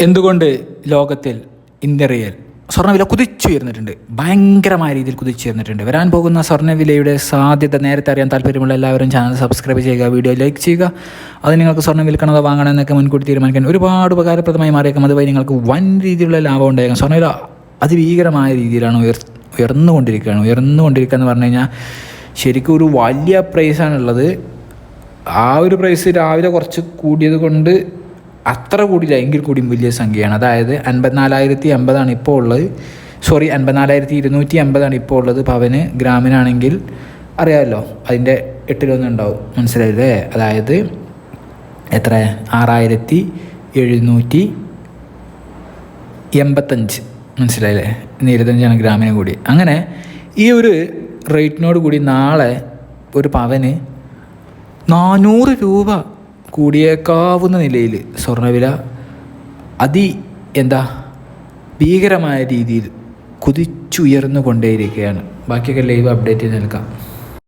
എന്തുകൊണ്ട് ലോകത്തിൽ ഇന്ത്യറിയൽ സ്വർണവില കുതിച്ചുയർന്നിട്ടുണ്ട്? ഭയങ്കരമായ രീതിയിൽ കുതിച്ചുയർന്നിട്ടുണ്ട്. വരാൻ പോകുന്ന സ്വർണവിലയുടെ സാധ്യത നേരത്തെ അറിയാൻ താല്പര്യമുള്ള എല്ലാവരും ചാനൽ സബ്സ്ക്രൈബ് ചെയ്യുക വീഡിയോ ലൈക്ക് ചെയ്യുക. അത് നിങ്ങൾക്ക് സ്വർണം വിൽക്കണോ വാങ്ങണമെന്നൊക്കെ മുൻകൂട്ടി തീരുമാനിക്കാൻ ഒരുപാട് ഉപകാരപ്രദമായി മാറിയേക്കും. അതുവഴി നിങ്ങൾക്ക് വൻ രീതിയിലുള്ള ലാഭം ഉണ്ടായേക്കാം. സ്വർണവില അതിഭീകരമായ രീതിയിലാണ് ഉയർ ഉയർന്നുകൊണ്ടിരിക്കുകയാണ്. ഉയർന്നുകൊണ്ടിരിക്കുക എന്ന് പറഞ്ഞു കഴിഞ്ഞാൽ ശരിക്കും ഒരു വലിയ പ്രൈസാണുള്ളത് ആ ഒരു പ്രൈസ് രാവിലെ കുറച്ച് കൂടിയത് കൊണ്ട് അത്ര കൂടിയില്ല എങ്കിൽ കൂടിയും വലിയ സംഖ്യയാണ്. അതായത് അൻപത്തിനാലായിരത്തി അമ്പതാണ് ഇപ്പോൾ ഉള്ളത്. സോറി അൻപത്തിനാലായിരത്തി ഇരുന്നൂറ്റി അമ്പതാണ് ഇപ്പോൾ ഉള്ളത്. പവന് ഗ്രാമിനാണെങ്കിൽ അറിയാമല്ലോ അതിന്റെ എട്ടിലൊന്നുണ്ടാവും മനസ്സിലായില്ലേ? അതായത് എത്ര? ആറായിരത്തി എഴുന്നൂറ്റി എൺപത്തഞ്ച് മനസ്സിലായില്ലേ? ഇന്ന് ഇരുപത്തഞ്ചാണ് ഗ്രാമിന് കൂടി. അങ്ങനെ ഈ ഒരു റേറ്റിനോട് കൂടി നാളെ ഒരു പവന് നാനൂറ് രൂപ കൂടിയേക്കാവുന്ന നിലയിൽ സ്വർണവില അതി എന്താ ഭീകരമായ രീതിയിൽ കുതിച്ചുയർന്നു കൊണ്ടേയിരിക്കുകയാണ് ബാക്കിയൊക്കെ ലൈവ് അപ്ഡേറ്റ് നിൽക്കാം.